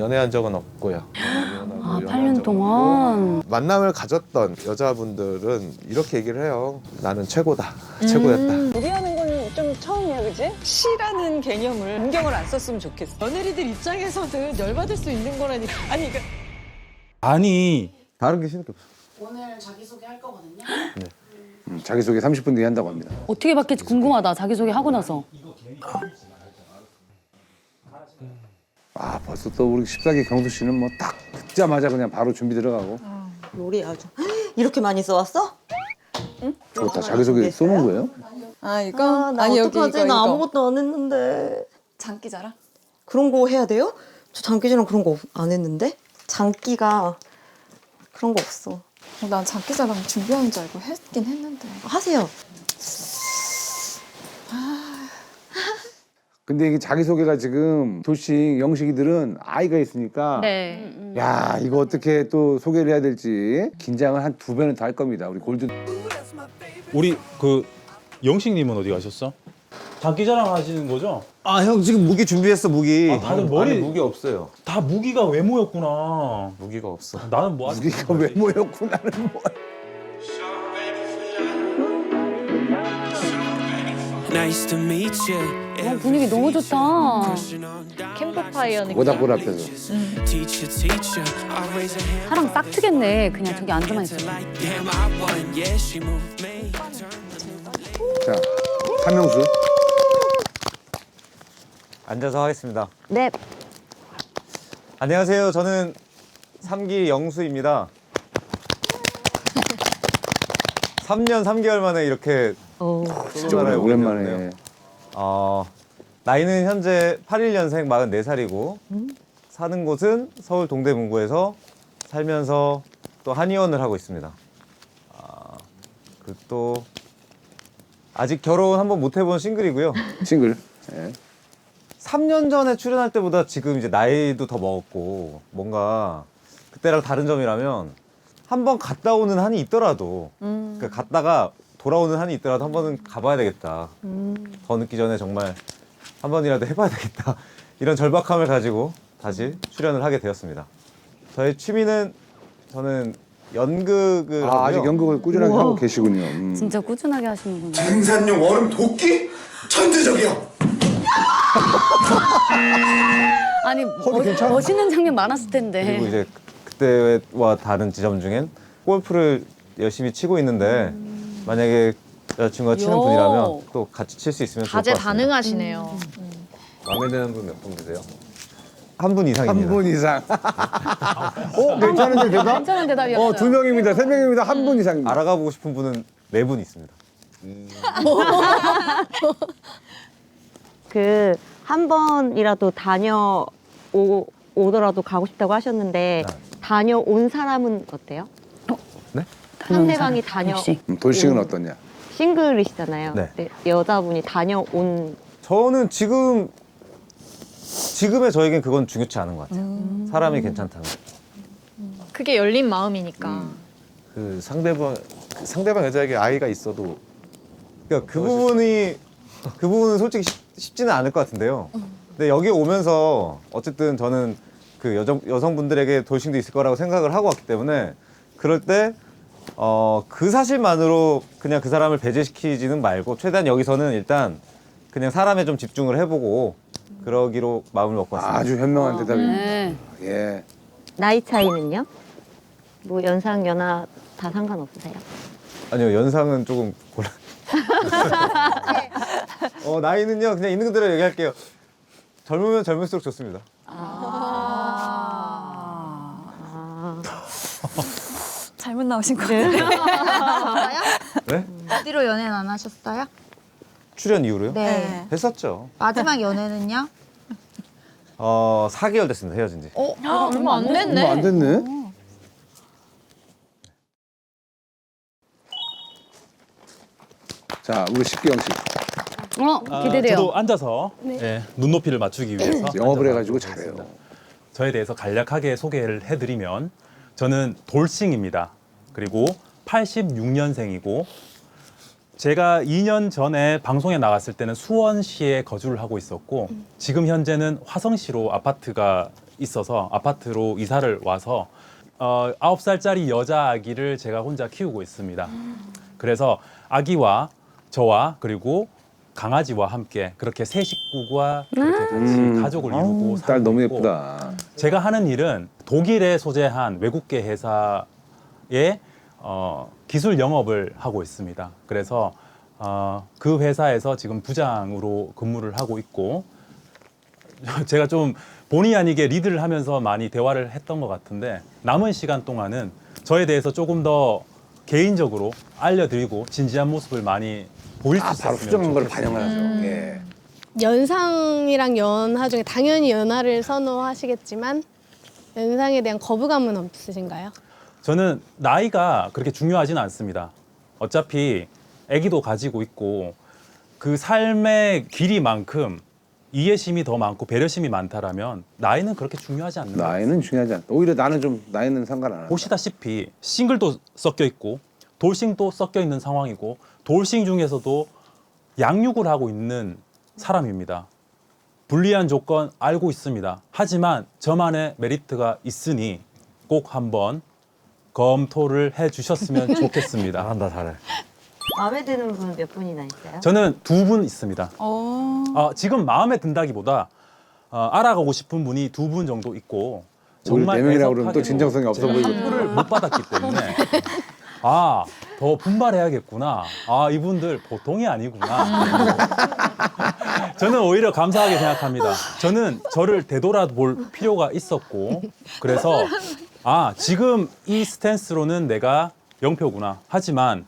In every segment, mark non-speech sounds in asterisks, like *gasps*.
연애한 적은 없고요. *gasps* 아, 연애한 8년 적은 동안. 없고. 만남을 가졌던 여자분들은 이렇게 얘기를 해요. 나는 최고다. 최고였다. 요리하는 건 좀 처음이야, 그지? 시라는 개념을 공경을 안 썼으면 좋겠어. 며느리들 입장에서는 열받을 수 있는 거라니까. 아니 그러니까 아니 다른 게 신경 없어. 음, 자기소개 30분 뒤에 한다고 합니다. 어떻게 바뀔지 궁금하다. 자기소개 하고 나서. 아 벌써 또 우리 14기 경수 씨는 뭐 딱 듣자마자 그냥 바로 준비 들어가고 요리 아주 이렇게 많이 써왔어? 좋다 자기소개 써놓은 거예요? 아 이거 아, 나 아니 여기 어떡하지? 이거 나 이거. 아무것도 안 했는데 장기자랑? 그런 거 해야 돼요? 저 장기자랑 그런 거 안 했는데 장기가 그런 거 없어 난 장기자랑 준비하는 줄 알고 했긴 했는데. 하세요 근데 이게 자기소개가 지금 조식 영식이들은 아이가 있으니까 네. 야 이거 어떻게 또 소개를 해야 될지 긴장을 한 두 배는 더 할 겁니다 우리 골든 우리 그 영식님은 어디 가셨어? 장기자랑 하시는 거죠? 아 형 지금 무기 준비했어 무기. 아, 다들 머리 아니, 무기 없어요. 다 무기가 외모였구나. 무기가 없어. 나는 뭐 아직 우리가 왜 모였구나는 뭐 Nice to meet you. 어, 분위기 너무 좋다. 캠프파이어 느낌. 모닥불 앞에서 사랑 싹 트겠네. 그냥 저기 앉아만 me. 자 한명수 앉아서 하겠습니다. 네 안녕하세요. 저는 삼기 영수입니다. 3년 3개월 만에 이렇게 어, 진짜 나라에 오게 오랜만에 되었네요. 어, 나이는 현재 81년생 44살이고 사는 곳은 서울 동대문구에서 살면서 또 한의원을 하고 있습니다. 아, 그또 아직 결혼 한번 못 해본 싱글이고요. *laughs* 싱글 예. 3년 전에 출연할 때보다 지금 이제 나이도 더 먹었고 뭔가 그때랑 다른 점이라면 한 번 갔다 오는 한이 있더라도 그러니까 갔다가 돌아오는 한이 있더라도 한 번은 가봐야 되겠다. 더 늦기 전에 정말 한 번이라도 해봐야 되겠다. *laughs* 이런 절박함을 가지고 다시 출연을 하게 되었습니다. 저의 취미는 저는 연극을 아, 아직 하고요. 연극을 꾸준하게 하고 계시군요 음. 진짜 꾸준하게 하시는구나. 생산용 얼음 도끼? 천재적이야. *laughs* 아니, 멋, 멋있는 장면 많았을 텐데. 그리고 이제 그때와 다른 지점 중엔 골프를 열심히 치고 있는데 만약에 여자친구가 치는 요. 분이라면 또 같이 칠 수 있으면 좋을 것 같습니다. 다능하시네요. 마음에 드는 분 몇분 계세요? 한 분 이상입니다. 한 분 이상 어 괜찮은데 대답? 괜찮은 대답이었어요. 어두 명입니다 세 명입니다 한 분 이상입니다 알아가 보고 싶은 분은 네 분 있습니다. *laughs* 그 한 번이라도 다녀 오, 오더라도 가고 싶다고 하셨는데 다녀온 사람은 어때요? 네? 상대방이 다녀. 음, 돌싱은 어떠냐 싱글이시잖아요 네. 근데 여자분이 다녀온 저는 지금 지금의 저에겐 그건 중요치 않은 것 같아요. 사람이 괜찮다는. 거. 그게 열린 마음이니까. 그 상대방 그 상대방 여자에게 아이가 있어도 그러니까 그 부분이 그 부분은 솔직히 쉽, 쉽지는 않을 것 같은데요. 근데 여기 오면서 어쨌든 저는 그 여성 여성분들에게 돌싱도 있을 거라고 생각을 하고 왔기 때문에 그럴 때 어, 그 사실만으로 그냥 그 사람을 배제시키지는 말고 최대한 여기서는 일단 그냥 사람에 좀 집중을 해보고 그러기로 마음을 먹고 왔습니다. 아주 현명한 대답입니다 네. 예 나이 차이는요? 뭐 연상 연하 다 상관없으세요? 아니요 연상은 조금 곤란. *laughs* 어 나이는요 그냥 있는 그대로 얘기할게요. 젊으면 젊을수록 좋습니다. 잘못 나오신 거 같아요. *laughs* 네? 어디로 연애는 안 하셨어요? 출연 이후로요? 네. 했었죠. 마지막 연애는요? 어 4개월 됐습니다 헤어진 지. 어, 얼마 안 됐네. 뭐안 됐네 자 우리 식기 영식 어, 아, 기대돼요. 저도 앉아서 예, 눈높이를 맞추기 위해서 영업을 앉아서 해가지고 잘해요. 저에 대해서 간략하게 소개를 해드리면 저는 돌싱입니다. 그리고 86년생이고 제가 2년 전에 방송에 나갔을 때는 수원시에 거주를 하고 있었고 지금 현재는 화성시로 아파트가 있어서 아파트로 이사를 와서 어, 9살짜리 여자 아기를 제가 혼자 키우고 있습니다. 그래서 아기와 저와 그리고 강아지와 함께 그렇게 세 식구가 그렇게 같이 음. 가족을 아우, 이루고 딸 살고 너무 있고 예쁘다. 제가 하는 일은 독일에 소재한 외국계 회사 의 어, 기술 영업을 하고 있습니다. 그래서 어, 그 회사에서 지금 부장으로 근무를 하고 있고 *laughs* 제가 좀 본의 아니게 리드를 하면서 많이 대화를 했던 것 같은데 남은 시간 동안은 저에 대해서 조금 더 개인적으로 알려드리고 진지한 모습을 많이 보일 수 아, 있었으면 바로 수정한 걸 좋겠습니다. 반영하죠. 예. 연상이랑 연하 중에 당연히 연하를 선호하시겠지만 연상에 대한 거부감은 없으신가요? 저는 나이가 그렇게 중요하지는 않습니다. 어차피 아기도 가지고 있고 그 삶의 길이만큼 이해심이 더 많고 배려심이 많다라면 나이는 그렇게 중요하지 않는 것 같아요. 나이는 중요하지 않다. 오히려 나는 좀 나이는 상관 안 한다. 보시다시피 싱글도 섞여 있고 돌싱도 섞여 있는 상황이고 돌싱 중에서도 양육을 하고 있는 사람입니다. 불리한 조건 알고 있습니다. 하지만 저만의 메리트가 있으니 꼭 한번 검토를 해 주셨으면 *laughs* 좋겠습니다. 잘한다 잘해. 마음에 드는 분 몇 분이나 있어요? 저는 두 분 있습니다. 어. 어, 지금 마음에 든다기보다 어, 알아가고 싶은 분이 두 분 정도 있고 우리 네 명이라고 그러면 또 진정성이 없어 보이고. 합부를 못 받았기 때문에 *laughs* 아 더 분발해야겠구나. 아 이분들 보통이 아니구나. *laughs* 저는 오히려 감사하게 생각합니다. 저는 저를 되돌아볼 필요가 있었고 그래서 아 지금 이 스탠스로는 내가 영표구나. 하지만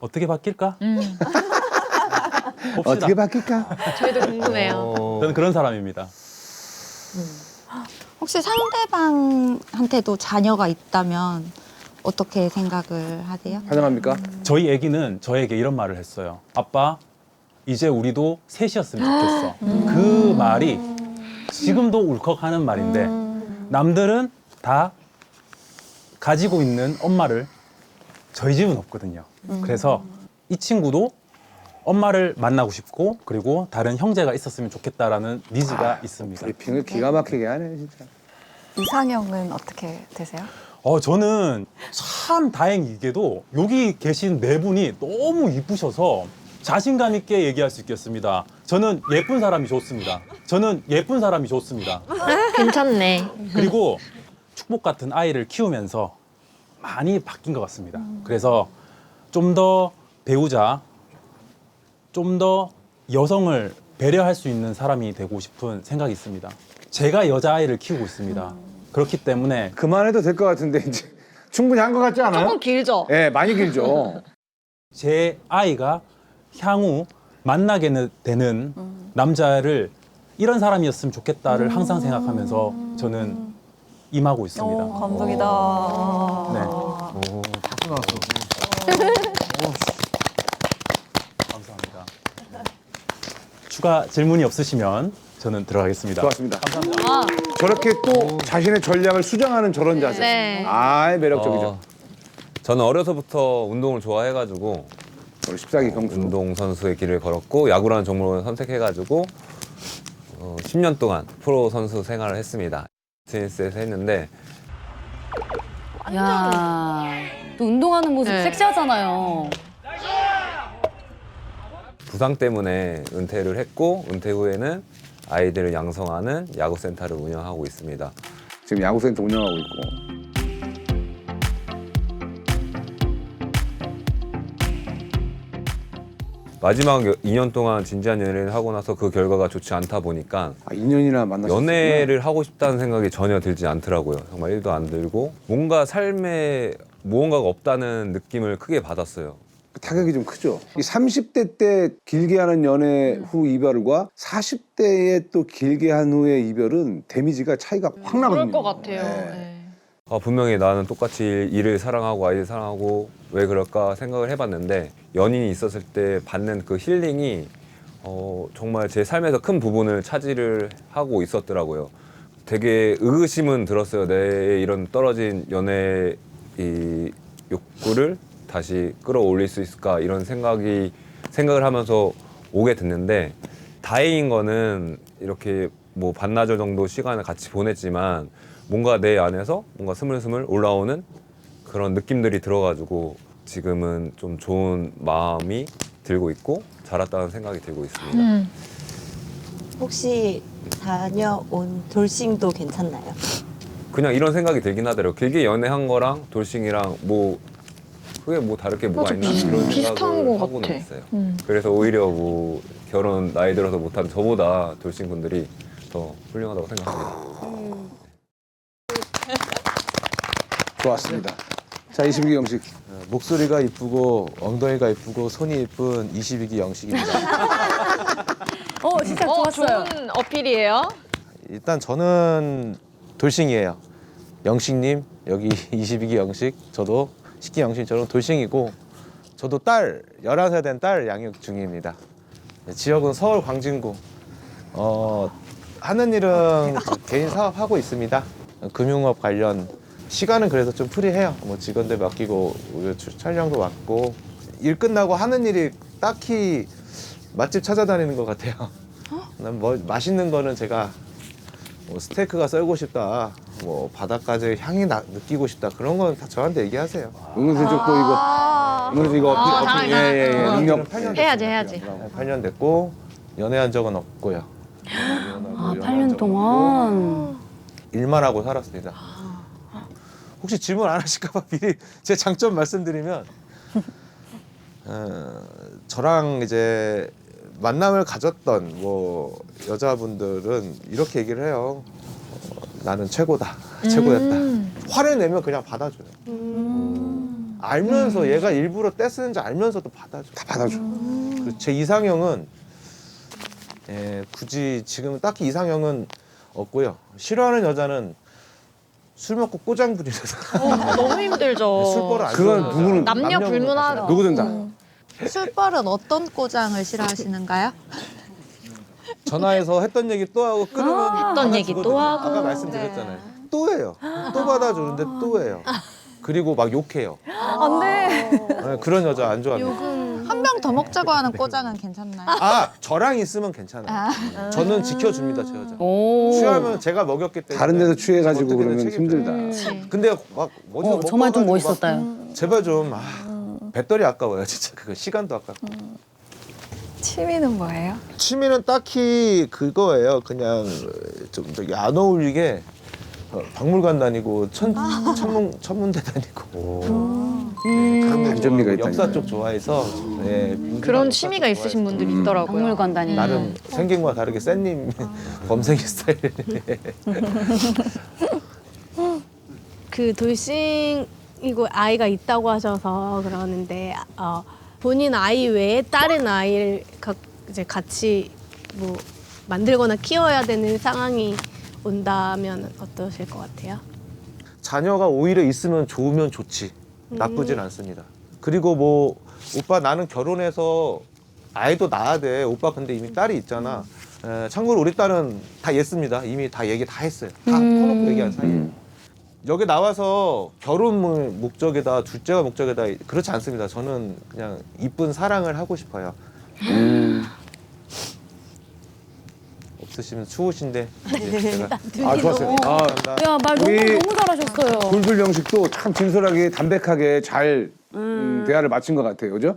어떻게 바뀔까? *laughs* 봅시다. 어떻게 바뀔까? 저희도 궁금해요. 저는 그런 사람입니다. 혹시 상대방한테도 자녀가 있다면 어떻게 생각을 하세요? 환영합니까? 저희 애기는 저에게 이런 말을 했어요. 아빠, 이제 우리도 셋이었으면 좋겠어. 그 말이 지금도 울컥하는 말인데 남들은 다 가지고 있는 엄마를 저희 집은 없거든요. 그래서 이 친구도 엄마를 만나고 싶고 그리고 다른 형제가 있었으면 좋겠다라는 니즈가 있습니다. 브리핑을 기가 막히게 하네 진짜. 이상형은 어떻게 되세요? 어, 저는 참 다행이게도 여기 계신 네 분이 너무 이쁘셔서 자신감 있게 얘기할 수 있겠습니다. 저는 예쁜 사람이 좋습니다. 저는 예쁜 사람이 좋습니다. 괜찮네. 그리고 축복 같은 아이를 키우면서 많이 바뀐 것 같습니다. 그래서 좀 더 배우자, 좀 더 여성을 배려할 수 있는 사람이 되고 싶은 생각이 있습니다. 제가 여자아이를 키우고 있습니다. 그렇기 때문에 그만해도 될 것 같은데 이제 충분히 한 것 같지 않아요? 조금 길죠? 예, 많이 길죠. *laughs* 제 아이가 향후 만나게 되는 남자를 이런 사람이었으면 좋겠다를 항상 생각하면서 저는 임하고 있습니다. 감동이다. 네. 오, 박수 나왔어. *laughs* 감사합니다. 추가 질문이 없으시면 저는 들어가겠습니다. 좋았습니다. 아, 저렇게 또 자신의 전략을 수정하는 저런 자세. 네. 아, 매력적이죠. 어, 저는 어려서부터 운동을 좋아해가지고 우리 14기 경수. 운동 선수의 길을 걸었고 야구라는 종목을 선택해가지고 어, 10년 동안 프로 선수 생활을 했습니다. 테니스에서 했는데 야, 또 운동하는 모습 네. 섹시하잖아요. 부상 때문에 은퇴를 했고 은퇴 후에는 아이들을 양성하는 야구센터를 운영하고 있습니다. 지금 야구센터 운영하고 있고. 마지막 2년 동안 진지한 연애를 하고 나서 그 결과가 좋지 않다 보니까 아, 2년이나 만났어요. 연애를 하고 싶다는 생각이 전혀 들지 않더라고요. 정말 1도 안 들고 뭔가 삶에 무언가가 없다는 느낌을 크게 받았어요. 타격이 좀 크죠. 이 30대 때 길게 하는 연애 후 이별과 40대에 또 길게 한 후의 이별은 데미지가 차이가 확 나거든요. 그럴 것 같아요. 네. 네. 아, 분명히 나는 똑같이 일을 사랑하고 아이를 사랑하고 왜 그럴까 생각을 해봤는데 연인이 있었을 때 받는 그 힐링이 어, 정말 제 삶에서 큰 부분을 차지를 하고 있었더라고요. 되게 의구심은 들었어요. 내 이런 떨어진 연애 이 욕구를 다시 끌어올릴 수 있을까 이런 생각이 생각을 하면서 오게 됐는데 다행인 거는 이렇게 뭐 반나절 정도 시간을 같이 보냈지만 뭔가 내 안에서 뭔가 스물스물 올라오는 그런 느낌들이 들어가지고 지금은 좀 좋은 마음이 들고 있고 자랐다는 생각이 들고 있습니다. 음. 혹시 다녀온 돌싱도 괜찮나요? 그냥 이런 생각이 들긴 하더라고요. 길게 연애한 거랑 돌싱이랑 뭐 그게 뭐 다를 게 뭐가 있나 이런 생각을 하고는 있어요. 그래서 오히려 뭐 결혼 나이 들어서 못한 저보다 돌싱 분들이 더 훌륭하다고 생각합니다. 좋았습니다. 자, 22기 영식. 어, 목소리가 이쁘고 엉덩이가 이쁘고 손이 이쁜 22기 영식입니다. *laughs* 어 진짜 좋았어요. 좋은 어필이에요. 일단 저는 돌싱이에요. 영식님 여기 *laughs* 22기 영식 저도 10기 영식처럼 돌싱이고 저도 딸 11살 된 딸 양육 중입니다. 네, 지역은 서울 광진구. 어, 하는 일은 개인 사업 하고 있습니다. 금융업 관련 시간은 그래서 좀 프리해요. 뭐 직원들 맡기고 우리 출- 촬영도 맡고 일 끝나고 하는 일이 딱히 맛집 찾아다니는 것 같아요. 난 뭐 맛있는 거는 제가 뭐 스테이크가 썰고 싶다, 뭐 바닷가재 향이 나, 느끼고 싶다 그런 건 다 저한테 얘기하세요. 은근슬쩍 또 이거. 은근슬 이거 어필, 아, 어필. 잘한다. 예, 예, 예. 어. 능력. 8년 해야지, 해야지. 8년 됐고 연애한 적은 없고요. 아 8년 동안. 일만 하고 살았습니다. 혹시 질문 안 하실까봐 *laughs* 미리 제 장점 말씀드리면 어, 저랑 이제 만남을 가졌던 뭐 여자분들은 이렇게 얘기를 해요. 어, 나는 최고다, *laughs* 최고였다. 화를 내면 그냥 받아줘요. 알면서 얘가 일부러 떼쓰는지 알면서도 받아줘. 다 받아줘. 그리고 제 이상형은 예, 굳이 지금 딱히 이상형은 없고요. 싫어하는 여자는 술 먹고 꼬장 부리는. 어, 너무 힘들죠. 술버를 안 그건 누구는-. 남녀 남녀는 불문하죠. 사실 누구든 다. 술벌은 어떤 꼬장을 싫어하시는가요? 전화해서 했던 얘기 또 하고 끊으면 했던 얘기 또 받아주거든요. 하고. 아까 말씀드렸잖아요. 또 해요. 또 받아주는데 또 해요. 그리고 막 욕해요. 안 돼. 네, 그런 여자 안 좋아합니다. 한 병 더 먹자고 하는 꼬장은 괜찮나요? 아 저랑 있으면 괜찮아요. 저는 지켜줍니다 제 여자. 오. 취하면 제가 먹였기 때문에. 다른 데서 취해가지고 어떻게든 그러면 책임져요. 힘들다. 근데 막 어디서 어, 정말 좀 먹어가지고 멋있었다요. 막 제발 좀 아, 배터리 아까워요 진짜 그거 시간도 아깝고. 취미는 뭐예요? 취미는 딱히 그거예요. 그냥 좀 저기 안 어울리게 어, 박물관 다니고 천 천문 천문대 다니고 네, 거 반전미가 좋아하고 역사 있다니까요. 쪽 좋아해서 네, 민주당 그런 역사 취미가 쪽 있으신 좋아해서 분들이 있더라고요. 박물관 다니는. 나름 생긴 거와 다르게 쌤님 범생이 *laughs* 스타일. *laughs* 그 돌싱이고 아이가 있다고 하셔서 그러는데 어, 본인 아이 외에 다른 아이를 가, 이제 같이 뭐 만들거나 키워야 되는 상황이 온다면 어떠실 것 같아요? 자녀가 오히려 있으면 좋으면 좋지 나쁘진 않습니다. 그리고 뭐 오빠 나는 결혼해서 아이도 낳아야 돼. 오빠 근데 이미 딸이 있잖아. 에, 참고로 우리 딸은 다 예습니다. 이미 다 얘기 다 했어요. 다 터놓고 얘기한 사이에. 여기 나와서 결혼 을 목적이다, 둘째가 목적이다 그렇지 않습니다. 저는 그냥 이쁜 사랑을 하고 싶어요. 없으시면 추우신데 이제 제가 아, 좋았어요. 아, 야 말 너무 우리 너무 잘하셨어요. 불불 영식도 참 진솔하게 담백하게 잘 음, 대화를 마친 것 같아요. 그죠?